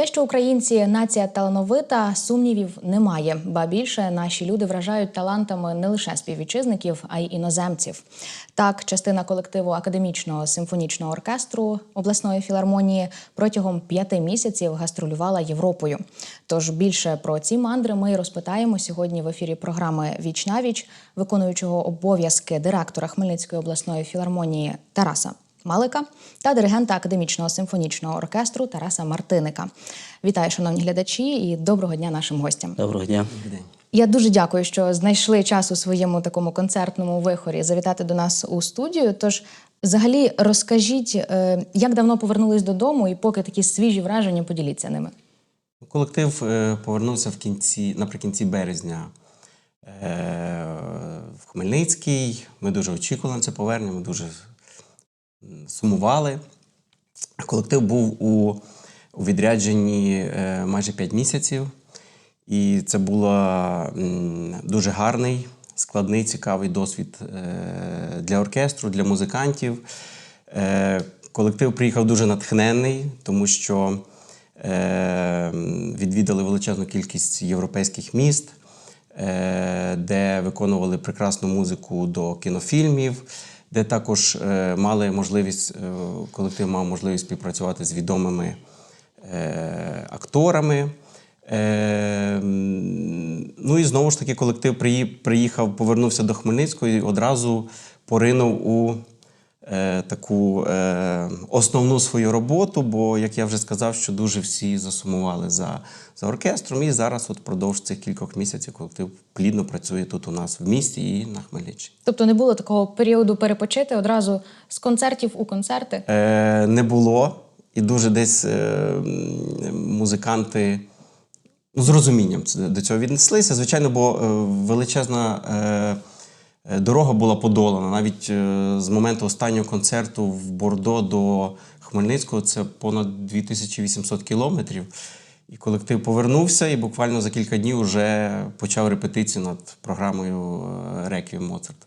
Те, що українці нація талановита, сумнівів немає. Ба більше наші люди вражають талантами не лише співвітчизників, а й іноземців. Так, частина колективу академічного симфонічного оркестру обласної філармонії протягом п'яти місяців гастролювала Європою. Тож більше про ці мандри ми розпитаємо сьогодні в ефірі програми Віч на віч виконуючого обов'язки директора Хмельницької обласної філармонії Тараса Малика та диригента академічного симфонічного оркестру Тараса Мартиника. Вітаю, шановні глядачі, і доброго дня нашим гостям. Доброго дня. Я дуже дякую, що знайшли час у своєму такому концертному вихорі завітати до нас у студію. Тож, взагалі, розкажіть, е, як давно повернулись додому, і поки такі свіжі враження, поділіться ними. Колектив е, повернувся в кінці, наприкінці березня е, в Хмельницький. Ми дуже очікували на це повернення, ми дуже сумували. Колектив був у, у відрядженні е, майже 5 місяців, і це був дуже гарний, складний, цікавий досвід е, для оркестру, для музикантів. Е, Колектив приїхав дуже натхненний, тому що відвідали величезну кількість європейських міст, де виконували прекрасну музику до кінофільмів, де також е, мали можливість, е, колектив мав можливість співпрацювати з відомими е, акторами. Ну і знову ж таки, колектив приїхав, повернувся до Хмельницького і одразу поринув у таку е, основну свою роботу, бо, як я вже сказав, що дуже всі засумували за, за оркестром. І зараз, от впродовж цих кількох місяців, колектив плідно працює тут у нас в місті і на Хмельниччині. Тобто не було такого періоду перепочити одразу з концертів у концерти. Е, не було. І дуже десь е, музиканти ну, з розумінням до цього віднеслися. Звичайно, бо е, величезна е, е, дорога була подолана. Навіть е, з моменту останнього концерту в Бордо до Хмельницького це понад 2800 кілометрів. І колектив повернувся і буквально за кілька днів вже почав репетицію над програмою е, Реквієм Моцарта.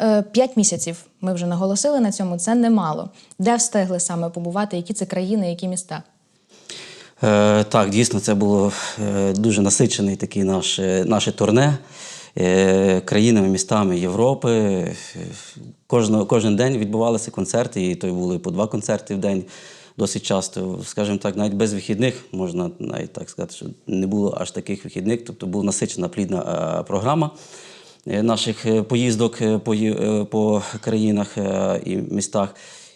Е, П'ять місяців ми вже наголосили на цьому. Це немало. Де встигли саме побувати? Які це країни, які міста? Е, так, дійсно, це було е, дуже насичений такий наш, е, наше турне е, країнами, містами Європи. Е, Кожного, кожен день відбувалися концерти, і то були по два концерти в день досить часто. Скажімо так, навіть без вихідних, можна навіть так сказати, що не було аж таких вихідних, тобто була насичена плідна е, програма. е, наших е, поїздок е, по, е, по країнах е, і містах.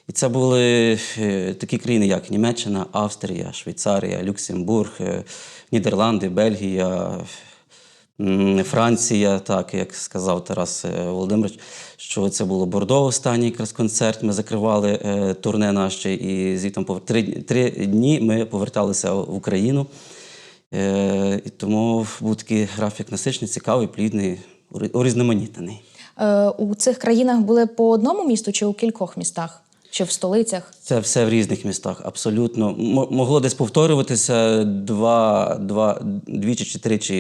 І це були е, такі країни, як Німеччина, Австрія, Швейцарія, Люксембург, е, Нідерланди, Бельгія, Франція, так як сказав Тарас е, Володимирович, що це було Бордо, останній якраз концерт. Ми закривали е, турне наше, і звітом три, три дні ми поверталися в Україну. Е, і тому був такий графік насичений, цікавий, плідний, урізноманітнений. У цих країнах були по одному місту чи у кількох містах? Чи в столицях? Це все в різних містах, абсолютно. М- Могло десь повторюватися два, два, двічі чи тричі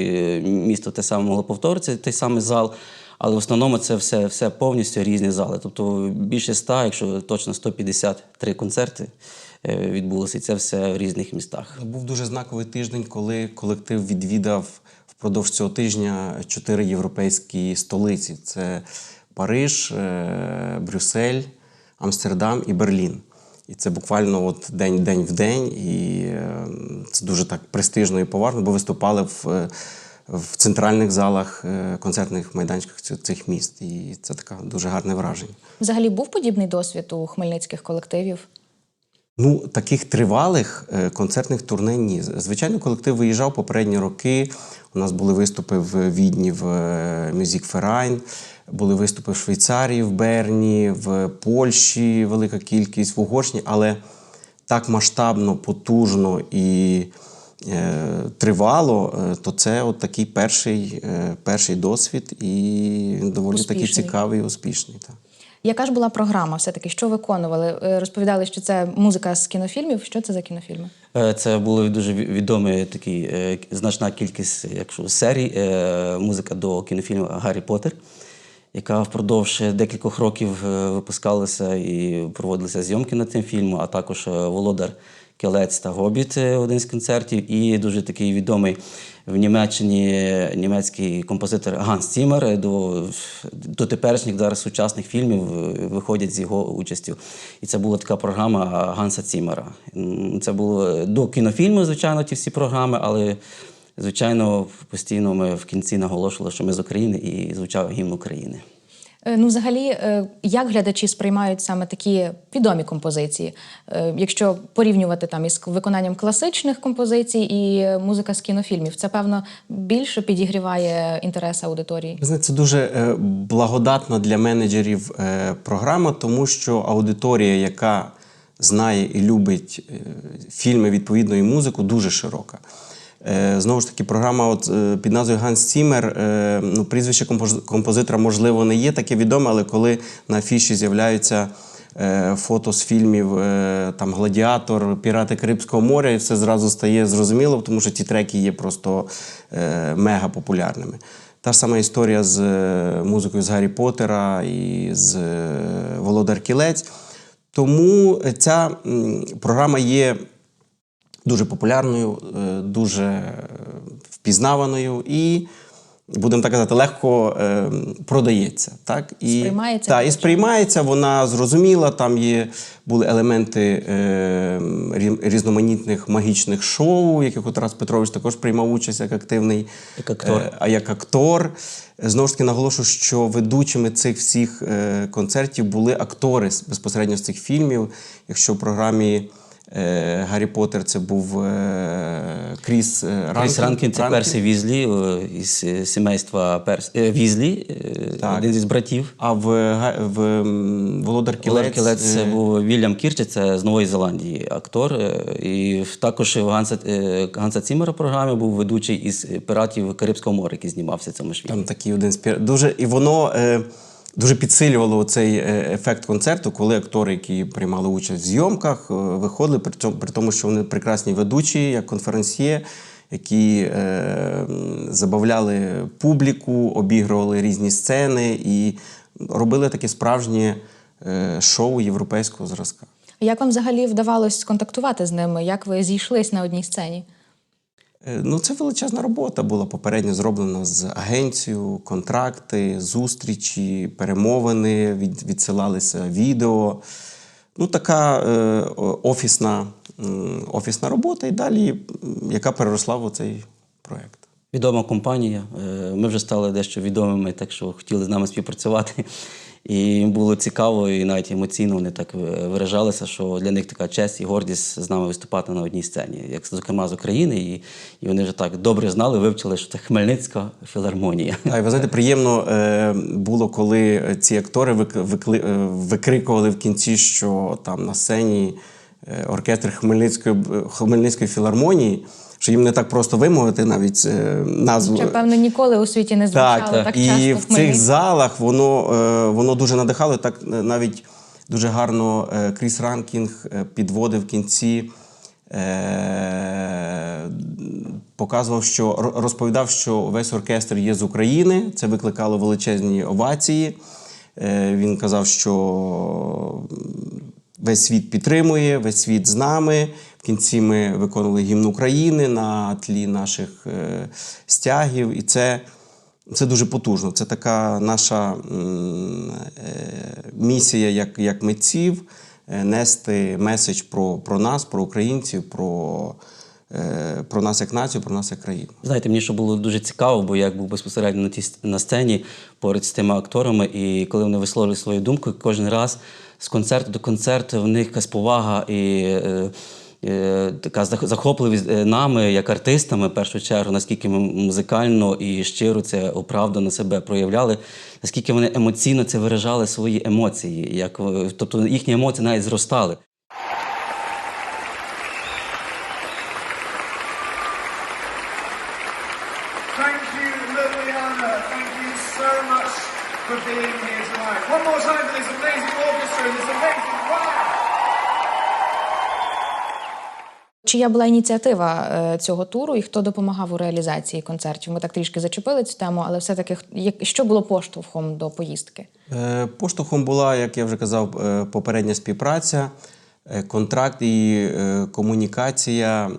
місто те саме могло повторитися, той самий зал. Але в основному це все, все повністю різні зали. Тобто більше ста, якщо точно 153 концерти е, відбулося, і це все в різних містах. Був дуже знаковий тиждень, коли колектив відвідав впродовж цього тижня чотири європейські столиці: це Париж, е, Брюссель, Амстердам і Берлін. І це буквально от день день в день, і е, це дуже так престижно і поважно, бо виступали в, е, в центральних залах е, концертних майданчиках цих міст. І це таке дуже гарне враження. Взагалі був подібний досвід у хмельницьких колективів? Ну, таких тривалих концертних турне ні. Звичайно, колектив виїжджав попередні роки. У нас були виступи в Відні в Music Verein, були виступи в Швейцарії, в Берні, в Польщі велика кількість, в Угорщині, але так масштабно, потужно і е, тривало, е, то це от такий перший, е, перший досвід, і він доволі такий цікавий і успішний. Так. Яка ж була програма? Все-таки що виконували? Е, Розповідали, що це музика з кінофільмів. Що це за кінофільми? Е, Це були дуже ві- відомі такі значна кількість, якщо серій, музика до кінофільму Гаррі Поттер, яка впродовж декількох років е, випускалася і проводилися зйомки над цим фільмом, а також е, Володар Кілець та Гобіт е, один з концертів, і дуже такий відомий в Німеччині німецький композитор Ганс Цімер. Е, До, до теперішніх зараз сучасних фільмів е, виходять з його участю. І це була така програма Ганса Цімера. Це було до кінофільму, звичайно, ті всі програми, але звичайно постійно ми в кінці наголошували, що ми з України і звучав гімн України. Е, Ну, взагалі, е, як глядачі сприймають саме такі відомі композиції? Е, Якщо порівнювати там із виконанням класичних композицій і музика з кінофільмів, це певно більше підігріває інтерес аудиторії. Це дуже благодатна для менеджерів програма, тому що аудиторія, яка знає і любить фільми відповідно і музику, дуже широка. Е, Знову ж таки, програма от, е, під назвою Ганс Цімер. е, Ну, прізвище композитора, можливо, не є таке відоме, але коли на афіші з'являються фото з фільмів там Гладіатор, Пірати Карибського моря, і все зразу стає зрозуміло, тому що ті треки є просто мега популярними. Та ж сама історія з музикою з Гаррі Поттера і з Володар Кілець. Тому ця програма є дуже популярною, е, дуже впізнаваною і, будемо так казати, легко е, продається. Так? І, Сприймається та, і сприймається, вона зрозуміла, там є, були елементи е, різноманітних магічних шоу, в яких от Тарас Петрович також приймав участь як активний Як актор. е, а як актор. Знову ж таки наголошую, що ведучими цих всіх е, концертів були актори безпосередньо з цих фільмів. Якщо в програмі Гаррі Поттер це був е, Кріс е, Ранкін. Кріс Ранкін це. Персі Візлі е, із е, сімейства Перс... е, Візлі, е, Так. один із братів. А в, в Володар Кілець, Кілець, це е, був Вільям Кірче, це з Нової Зеландії актор. е, І також в Ганса, е, Ганса Цімера програмі був ведучий із піратів Карибського моря, який знімався в цьому ж. Там такий один спір. Дуже, і воно е, дуже підсилювало цей ефект концерту, коли актори, які приймали участь в зйомках, е, виходили, при, тому, що вони прекрасні ведучі, як конференсьє, які е, забавляли публіку, обігрували різні сцени і робили таке справжнє е, шоу європейського зразка. Як вам взагалі вдавалось контактувати з ними? Як ви зійшлись на одній сцені? Е, Ну, це величезна робота була попередньо зроблена з агенцією, контракти, зустрічі, перемовини, від, відсилалися відео. Ну, така е, офісна, м, офісна робота, і далі, яка переросла в оцей проєкт. Відома компанія. е, Ми вже стали дещо відомими, так що хотіли з нами співпрацювати. І їм було цікаво, і навіть емоційно вони так е, виражалися, що для них така честь і гордість з нами виступати на одній сцені, як зокрема з України. І, і вони вже так добре знали, вивчили, що це Хмельницька філармонія. А ви знаєте, приємно е, було, коли ці актори вик, викли, е, викрикували в кінці, що там на сцені е, оркестр Хмельницької, Хмельницької філармонії, що їм не так просто вимовити навіть е, назву. Ще, певно, ніколи у світі не звучало Так, так, так. часто І в цих залах воно, е, воно дуже надихало. Так е, навіть дуже гарно Кріс Ранкінг підводив в кінці. Показував, що розповідав, що весь оркестр є з України. Це викликало величезні овації. Він казав, що весь світ підтримує, весь світ з нами. Кінці ми виконували гімн України на тлі наших е, стягів, і це, це дуже потужно. Це така наша е, місія як, як митців е, нести меседж про, про нас, про українців, про, про нас як націю, про нас як країну. Знаєте, мені що було дуже цікаво, бо я був безпосередньо на, тій, на сцені поряд з тими акторами, і коли вони висловлювали свою думку, кожен раз з концерту до концерту в них якась повага і е, така зах- захопливість е, нами, як артистами, в першу чергу, наскільки ми музикально і щиро це оправдано себе проявляли, наскільки вони емоційно це виражали свої емоції, як, е, тобто їхні емоції навіть зростали. For being here tonight. One more time for this amazing orchestra and this amazing Чия була ініціатива е, цього туру і хто допомагав у реалізації концертів? Ми так трішки зачепили цю тему, але все-таки що було поштовхом до поїздки? Е, Поштовхом була, як я вже казав, е, попередня співпраця. контракт і комунікація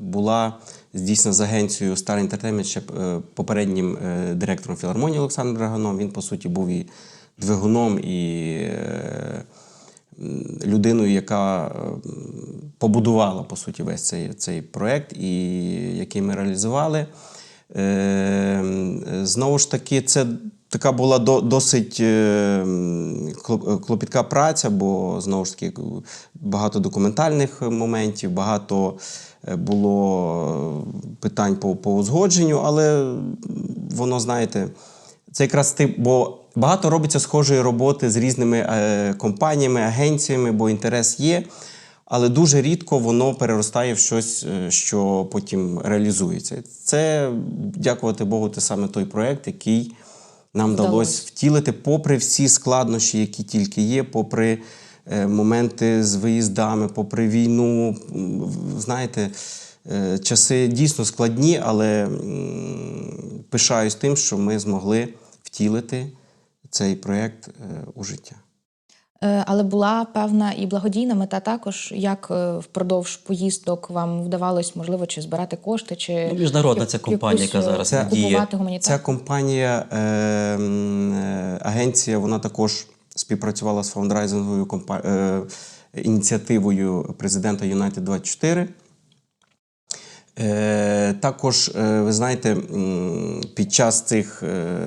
була здійснена з агенцією Star Entertainment ще попереднім директором філармонії Олександром Драганом. Він, по суті, був і двигуном, і людиною, яка е, побудувала по суті весь цей, цей проект, і який ми реалізували. Е, Знову ж таки, це така була до- досить е, клопітка праця, бо знову ж таки багато документальних моментів, багато було питань по, по узгодженню, але воно, знаєте, це якраз тип, бо багато робиться схожої роботи з різними е, компаніями, агенціями, бо інтерес є. Але дуже рідко воно переростає в щось, е, що потім реалізується. Це, дякувати Богу, це саме той проект, який нам Вдалося. втілити, попри всі складнощі, які тільки є, попри е, моменти з виїздами, попри війну. Знаєте, часи дійсно складні, але пишаюсь тим, що ми змогли втілити цей проект е, у життя. Е, Але була певна і благодійна мета також, як е, впродовж поїздок вам вдавалось, можливо, чи збирати кошти, чи Ну, міжнародна ця компанія, яка зараз Це- діє. Ця компанія, е, е, агенція, вона також співпрацювала з фаундрайзинговою компа- е, ініціативою президента United 24. Е, також, е, ви знаєте, під час цих, е,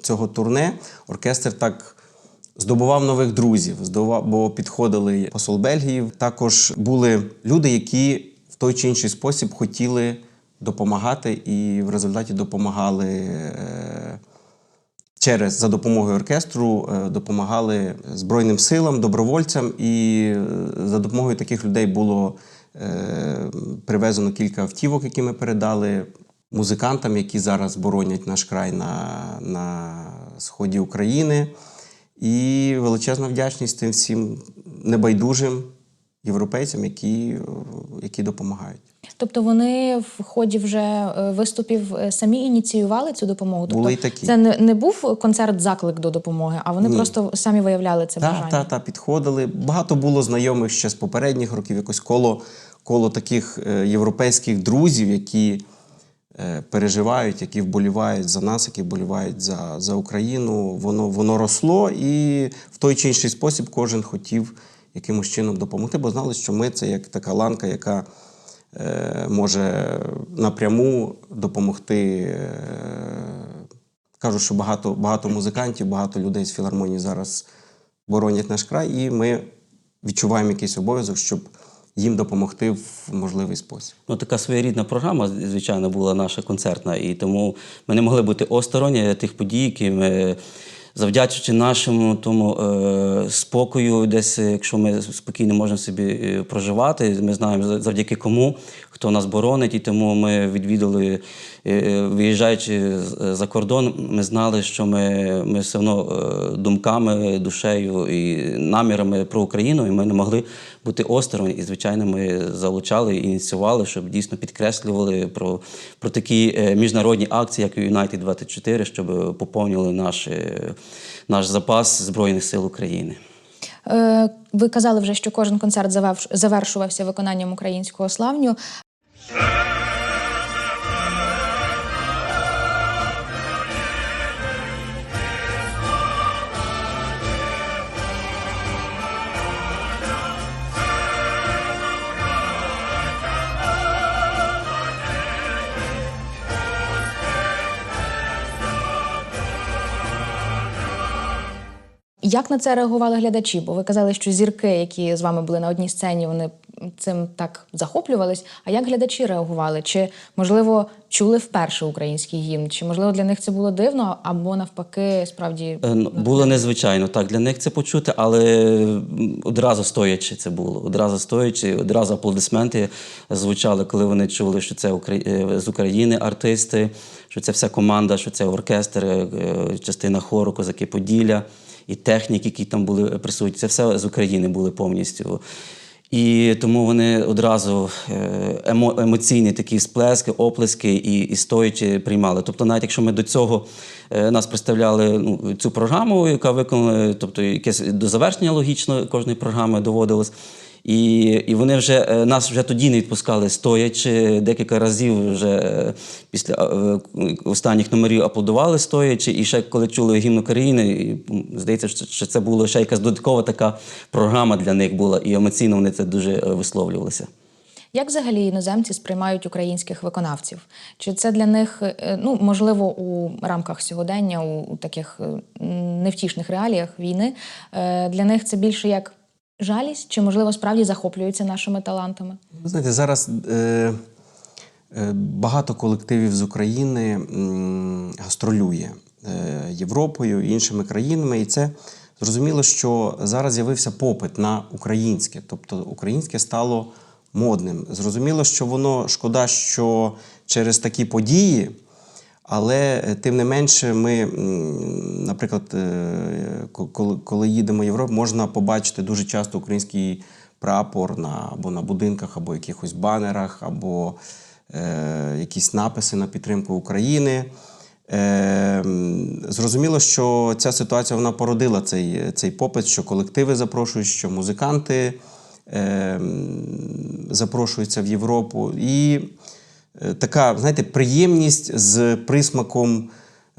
цього турне оркестр так здобував нових друзів, бо підходили посол Бельгії. Також були люди, які в той чи інший спосіб хотіли допомагати, і в результаті допомагали. через за допомогою оркестру допомагали Збройним силам, добровольцям, і за допомогою таких людей було привезено кілька автівок, які ми передали музикантам, які зараз боронять наш край на, на сході України. І величезна вдячність тим всім небайдужим європейцям, які, е, які допомагають. Тобто вони в ході вже е, виступів е, самі ініціювали цю допомогу. Тобто Були й такі. Це не, не був концерт заклик до допомоги, а вони Ні. просто самі виявляли це Так, бажання. так, так, підходили. Багато було знайомих ще з попередніх років, якось коло, коло таких е, європейських друзів, які е, переживають, які вболівають за нас, які вболівають за, за Україну. Воно, воно росло, і в той чи інший спосіб кожен хотів якимось чином допомогти, бо знали, що ми це як така ланка, яка е, може напряму допомогти. Кажу, що багато, багато музикантів, багато людей з філармонії зараз боронять наш край, і ми відчуваємо якийсь обов'язок, щоб їм допомогти в можливий спосіб. Ну, така своєрідна програма, звичайно, була наша концертна, і тому ми не могли бути осторонні тих подій, які ми, завдячуючи нашому тому е, спокою, десь, якщо ми спокійно можемо собі е, проживати, ми знаємо за- завдяки кому, хто нас боронить, і тому ми відвідали, е, е, виїжджаючи з- за кордон, ми знали, що ми, ми все одно е, думками, душею і намірами про Україну, і ми не могли бути осторонь. І, звичайно, ми залучали і ініціювали, щоб дійсно підкреслювали про, про такі е, міжнародні акції, як United 24, щоб поповнювали наш, е, наш запас Збройних сил України. Е, Ви казали вже, що кожен концерт заверш- завершувався виконанням українського славню. Як на це реагували глядачі? Бо ви казали, що зірки, які з вами були на одній сцені, вони цим так захоплювались. А як глядачі реагували? Чи можливо чули вперше український гімн? Чи можливо для них це було дивно, або навпаки, справді Е, ну, Було незвичайно так для них це почути, але одразу стоячи це було. Одразу стоячи, одразу аплодисменти звучали, коли вони чули, що це е, з України артисти, що це вся команда, що це оркестр, е, частина хору, козаки Поділля і техніки, які там були присутні. Це все з України були повністю. І тому вони одразу е, емо, емоційні такі сплески, оплески і, і стоячи приймали. Тобто, навіть якщо ми до цього е, нас представляли ну, цю програму, яка виконала, тобто якесь до завершення логічно кожної програми доводилось. І, і вони вже е, нас вже тоді не відпускали стоячи. Декілька разів вже е, після е, останніх номерів аплодували стоячи. І ще коли чули гімн України, здається, що це була ще якась додаткова така програма для них була, і емоційно вони це дуже висловлювалися. Як взагалі іноземці сприймають українських виконавців? Чи це для них, ну можливо, у рамках сьогодення, у, таких невтішних реаліях війни, для них це більше як жалість, чи можливо справді захоплюються нашими талантами? Ви знаєте, зараз е, е, багато колективів з України м, гастролює е, Європою і іншими країнами, і це зрозуміло, що зараз з'явився попит на українське, тобто українське стало модним. Зрозуміло, що воно шкода, що через такі події. Але е, тим не менше, ми, наприклад, е, коли, їдемо в Європу, можна побачити дуже часто український прапор на, або на будинках, або якихось банерах, або е, якісь написи на підтримку України. Е, зрозуміло, що ця ситуація вона породила цей, цей попит, що колективи запрошують, що музиканти е, запрошуються в Європу. І така, знаєте, приємність з присмаком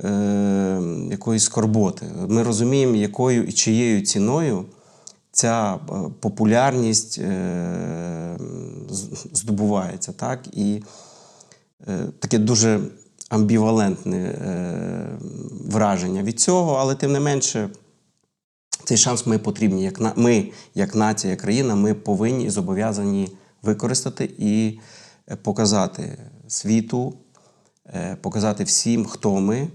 е, якоїсь скорботи. Ми розуміємо, якою і чиєю ціною ця е, популярність е, здобувається. Так? І е, таке дуже амбівалентне е, враження від цього, але тим не менше. Цей шанс ми потрібні, як на ми, як нація, як країна, ми повинні і зобов'язані використати і е, показати світу, е, показати всім, хто ми,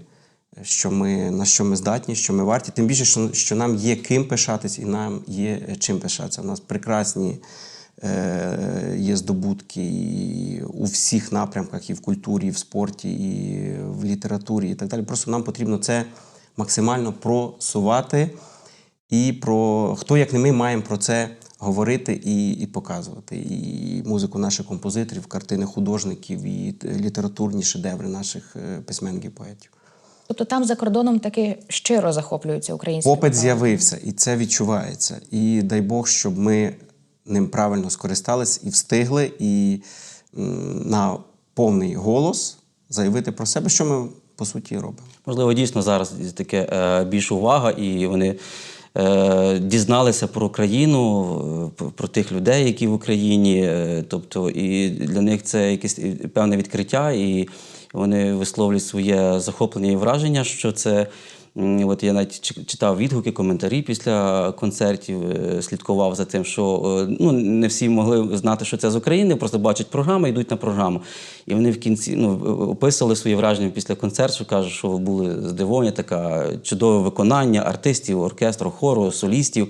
що ми, на що ми здатні, що ми варті. Тим більше, що, що нам є ким пишатись і нам є е, чим пишатися. У нас прекрасні е, є здобутки і у всіх напрямках, і в культурі, і в спорті, і в літературі, і так далі. Просто нам потрібно це максимально просувати. І про хто, як не ми, маємо про це говорити і, і показувати. І музику наших композиторів, картини художників, і літературні шедеври наших е, письменників поетів. Тобто там за кордоном таки щиро захоплюються українськими Попит з'явився, і це відчувається. І дай Бог, щоб ми ним правильно скористались і встигли, і на повний голос заявити про себе, що ми по суті робимо. Можливо, дійсно зараз таке е, більш увага, і вони дізналися про країну, е, про- про тих людей, які в Україні. е, тобто, і для них це якесь певне відкриття, і вони висловлюють своє захоплення і враження, що це. От я навіть чи- читав відгуки, коментарі після концертів, е, слідкував за тим, що е, ну, не всі могли знати, що це з України, просто бачать програму, йдуть на програму. І вони в кінці ну, описували свої враження після концерту, кажуть, що були здивовані, таке чудове виконання артистів, оркестру, хору, солістів.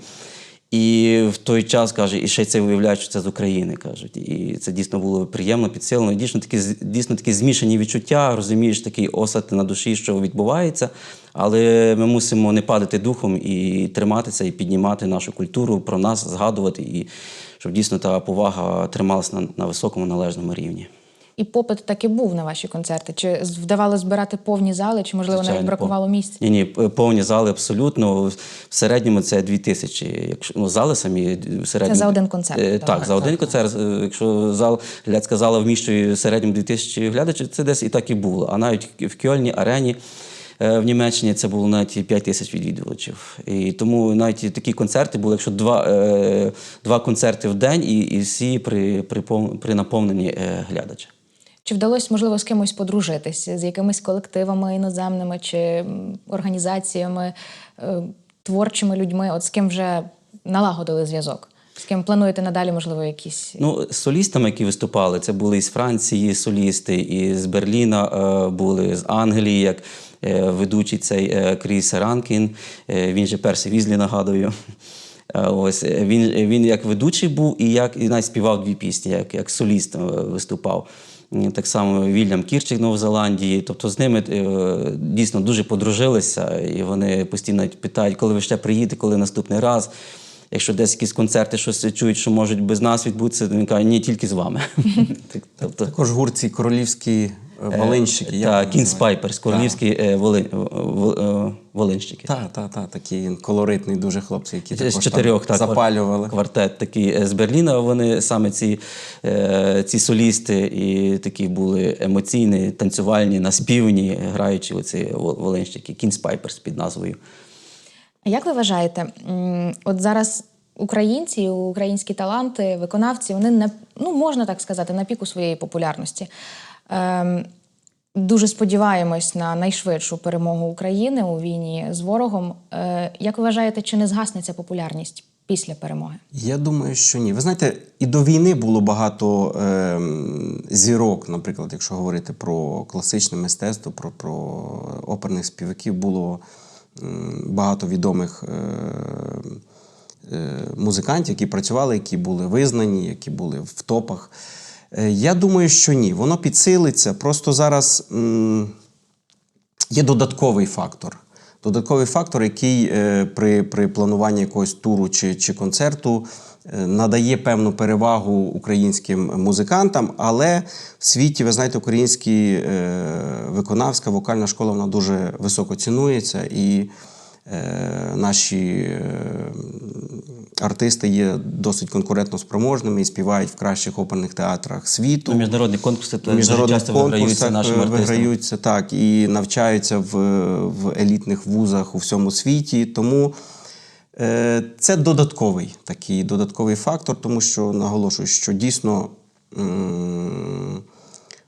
І в той час каже, і ще це виявляють, що це з України кажуть. І це дійсно було приємно, підсилено. Дійсно такі дійсно такі змішані відчуття, розумієш, такий осад на душі, що відбувається. Але ми мусимо не падати духом і триматися, і піднімати нашу культуру, про нас згадувати, і щоб дійсно та повага трималася на, на високому належному рівні. І попит таки був на ваші концерти. Чи вдавалося збирати повні зали, чи можливо навіть бракувало місць? Ні, ні, повні зали абсолютно. В середньому це дві тисячі. Якщо ну, зали самі в середньому. за один концерт, Е, так? Так, за один концерт. Е, Якщо зал глядська зала вміщує в середньому дві тисячі глядачів, це десь і так і було. А навіть в Кьольні, арені. е, В Німеччині це було навіть 5 тисяч відвідувачів. І тому навіть такі концерти були, якщо два, е, два концерти в день, і, і всі при, при, при наповненні е, глядача. Чи вдалося, можливо, з кимось подружитись, з якимись колективами іноземними чи організаціями, е, творчими людьми? От з ким вже налагодили зв'язок? З ким плануєте надалі, можливо, якісь Ну, з солістами, які виступали, це були із Франції солісти, і з Берліна е, були, з Англії, як е, ведучий цей Кріс Ранкін, він же Персі Візлі, нагадую. Ось він, він як ведучий був і як і навіть співав дві пісні, як, як соліст виступав. Так само Вільям Кірчик Нової Зеландії. Тобто з ними е, дійсно дуже подружилися, і вони постійно питають, коли ви ще приїдете, коли наступний раз. якщо десь якісь концерти щось чують, що можуть без нас відбутися, то він каже, ні, тільки з вами. Тобто, Також гурт ці королівські е, волинщики. як Так, вони Кінс королівські е, воли- в- е, волинщики. Так, так, так, такі колоритні дуже хлопці, які З чотирьох так, запалювали. квартет такий е, з Берліна. Вони саме ці, е, ці солісти і такі були емоційні, танцювальні, наспівні, граючи оці вол- волинщики, Кінс Пайперс під назвою. А Як ви вважаєте, от зараз українці, українські таланти, виконавці, вони на ну можна так сказати, на піку своєї популярності. Ем, дуже сподіваємось на найшвидшу перемогу України у війні з ворогом. Е, як ви вважаєте, чи не згасне ця популярність після перемоги? Я думаю, що ні. Ви знаєте, і до війни було багато ем, зірок, наприклад, якщо говорити про класичне мистецтво, про, про оперних співаків, було м, багато відомих е, е, музикантів, які працювали, які були визнані, які були в топах. Е, я думаю, що ні. Воно підсилиться. Просто зараз. Є додатковий фактор. Додатковий фактор, який е, при, при плануванні якогось туру чи, чи концерту е, надає певну перевагу українським музикантам, але в світі, ви знаєте, українські е, виконавська вокальна школа вона дуже високо цінується, і наші е, артисти є досить конкурентно спроможними і співають в кращих оперних театрах світу. Ну, міжнародні конкурси теж міжнародних часто виграються конкурсах нашим е, виграються так і навчаються в, в елітних вузах у всьому світі. Тому е, це додатковий такий додатковий фактор, тому що наголошую, що дійсно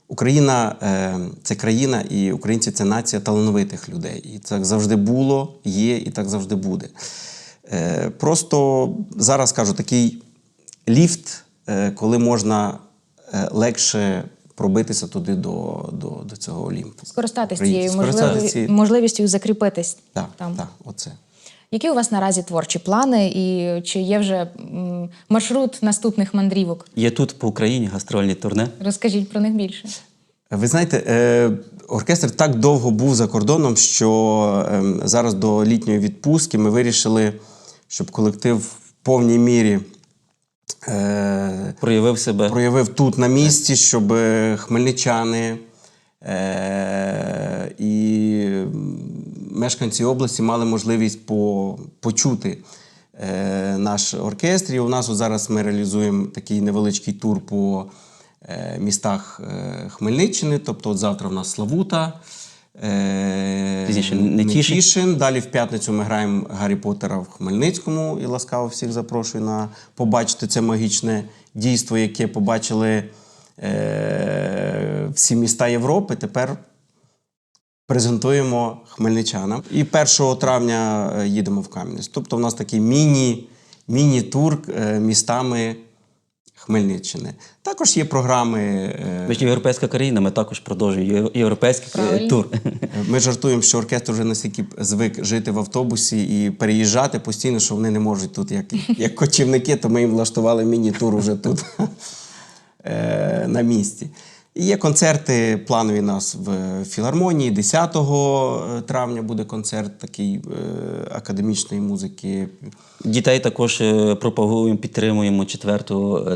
Україна е, це країна, і українці це нація талановитих людей. І так завжди було, є, і так завжди буде. Е, просто зараз кажу, такий ліфт, е, коли можна легше пробитися туди до, до, до цього Олімпу. Скористатись Українці, цією можливі... можливістю закріпитись Так, там. так, оце. Які у вас наразі творчі плани, і чи є вже м, маршрут наступних мандрівок? Є тут по Україні гастрольні турне. Розкажіть про них більше. Ви знаєте, е, оркестр так довго був за кордоном, що е, зараз до літньої відпустки ми вирішили, щоб колектив в повній мірі е, Проявив себе. проявив тут на місці, щоб е, хмельничани е, і мешканці області мали можливість по, почути е, наш оркестр. І у нас от зараз ми реалізуємо такий невеличкий тур по е, містах е, Хмельниччини. Тобто, от завтра в нас Славута. е. Нетішин. Далі в п'ятницю ми граємо Гаррі Поттера в Хмельницькому і ласкаво всіх запрошую на побачити це магічне дійство, яке побачили е, всі міста Європи. Тепер презентуємо хмельничанам. І 1 травня е, їдемо в Кам'янець. Тобто, в нас такий міні, міні-тур е, містами Хмельниччини. Також є програми. е, Ми ж європейська країна, ми також продовжуємо європейський Правильно. тур. Ми жартуємо, що оркестр вже настільки звик жити в автобусі і переїжджати постійно, що вони не можуть тут, як, як кочівники, то ми їм влаштували міні-тур уже тут на місці. Є концерти планові нас в філармонії. 10 травня буде концерт такий е, академічної музики. Дітей також е, пропагуємо, підтримуємо 4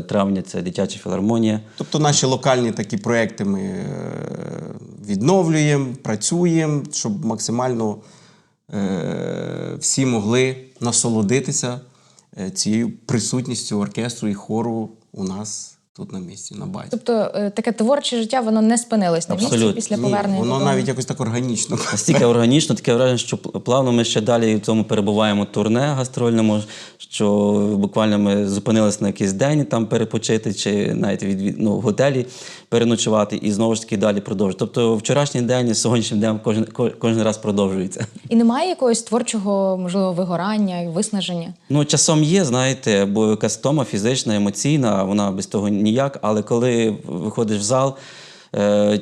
травня. Це дитяча філармонія. Тобто наші локальні такі проекти ми е, відновлюємо, працюємо, щоб максимально е, всі могли насолодитися е, цією присутністю оркестру і хору у нас тут на місці, на базі. Тобто е, таке творче життя воно не спинилось на місці Абсолютно. після Ні, повернення. воно додому? навіть якось так органічно. Настільки органічно, таке враження, що плавно ми ще далі в цьому перебуваємо турне гастрольному, що буквально ми зупинилися на якийсь день там перепочити, чи навіть від, ну, в готелі переночувати і знову ж таки далі продовжувати. Тобто вчорашній день і сьогоднішній день кожен, ко- кожен раз продовжується. І немає якогось творчого, можливо, вигорання і виснаження. Ну, часом є, знаєте, бо якась тома фізична, емоційна, вона без того ніяк. Але коли виходиш в зал,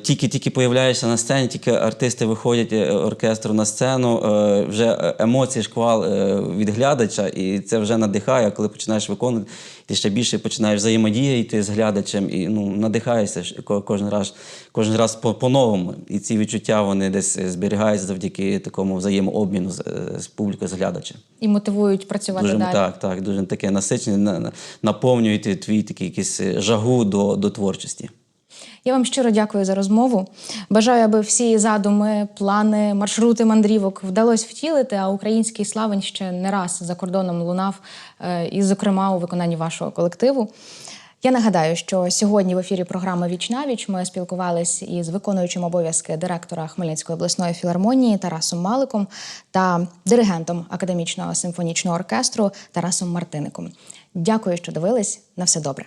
Тільки-тільки появляєшся на сцені, тільки артисти виходять е, оркестру на сцену, е, вже емоції, шквал е, від глядача, і це вже надихає. Коли починаєш виконувати, ти ще більше починаєш взаємодіяти з глядачем і ну, надихаєшся ко- кожен раз, кожен раз по- по-новому. І ці відчуття вони десь зберігаються завдяки такому взаємообміну з, е, з публікою, з глядачем. І мотивують працювати Дуже далі. так, так, дуже таке насичене, на- на- наповнюєте твій такий якийсь е, жагу до, до творчості. Я вам щиро дякую за розмову. Бажаю, аби всі задуми, плани, маршрути мандрівок вдалося втілити, а український славень ще не раз за кордоном лунав, е, і, зокрема, у виконанні вашого колективу. Я нагадаю, що сьогодні в ефірі програми Віч віч ми спілкувалися із виконуючим обов'язки директора Хмельницької обласної філармонії Тарасом Маликом та диригентом академічного симфонічного оркестру Тарасом Мартиником. Дякую, що дивились. На все добре.